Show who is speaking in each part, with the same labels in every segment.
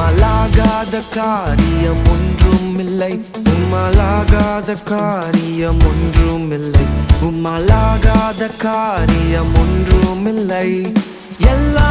Speaker 1: உம்மாலாகாத காரியம் ஒன்றுமில்லை. உம்மாலாகாத காரியம் ஒன்றுமில்லை. உம்மாலாகாத காரியம் ஒன்றும் இல்லை எல்லா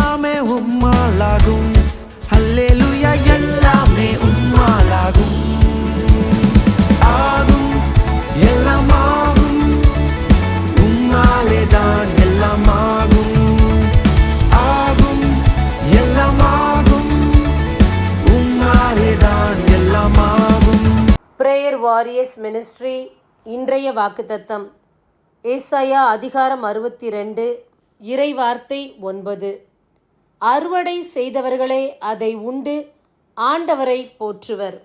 Speaker 2: பிரேயர் வாரியர்ஸ் மினிஸ்ட்ரி இன்றைய வாக்குத்தத்தம். ஏசாயா அதிகாரம் அறுபத்தி ரெண்டு இறைவார்த்தை ஒன்பது. அறுவடை செய்தவர்களே அதை உண்டு ஆண்டவரை போற்றுவர்.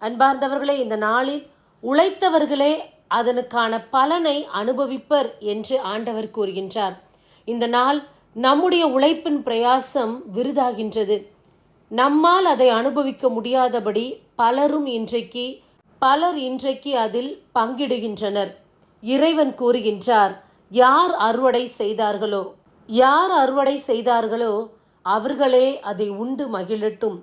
Speaker 2: அன்பார்ந்தவர்களே இந்த நாளில் உழைத்தவர்களே அதனுக்கான பலனை அனுபவிப்பர் என்று ஆண்டவர் கூறுகின்றார். இந்த நாள் நம்முடைய உழைப்பின் பிரயாசம் விருதாகின்றது. நம்மால் அதை அனுபவிக்க முடியாதபடி பலரும் இன்றைக்கு பலர் இன்றைக்கு அதில் பங்கிடுகின்றனர். இறைவன் கூறுகின்றார் யார் அறுவடை செய்தார்களோ? யார் அறுவடை செய்தார்களோ அவர்களே அதை உண்டு மகிழட்டும்.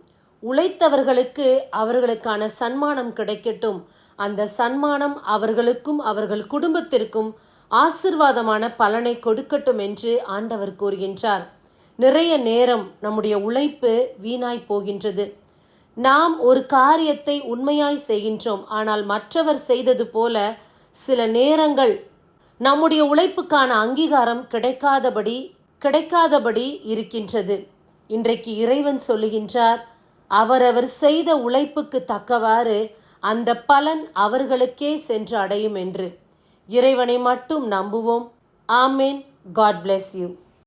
Speaker 2: உழைத்தவர்களுக்கு அவர்களுக்கான சன்மானம் கிடைக்கட்டும். அந்த சன்மானம் அவர்களுக்கும் அவர்கள் குடும்பத்திற்கும் ஆசிர்வாதமான பலனை கொடுக்கட்டும் என்று ஆண்டவர் கூறுகின்றார். நிறைய நேரம் நம்முடைய உழைப்பு வீணாய் போகின்றது. நாம் ஒரு காரியத்தை உண்மையாய் செய்கின்றோம். ஆனால் மற்றவர் செய்தது போல சில நேரங்கள் நம்முடைய உழைப்புக்கான அங்கீகாரம் கிடைக்காதபடி கிடைக்காதபடி இருக்கின்றது. இன்றைக்கு இறைவன் சொல்லுகின்றார் அவரவர் செய்த உழைப்புக்கு தக்கவாறு அந்த பலன் அவர்களுக்கே சென்று அடையும் என்று. இறைவனை மட்டும் நம்புவோம். ஆமேன். God bless you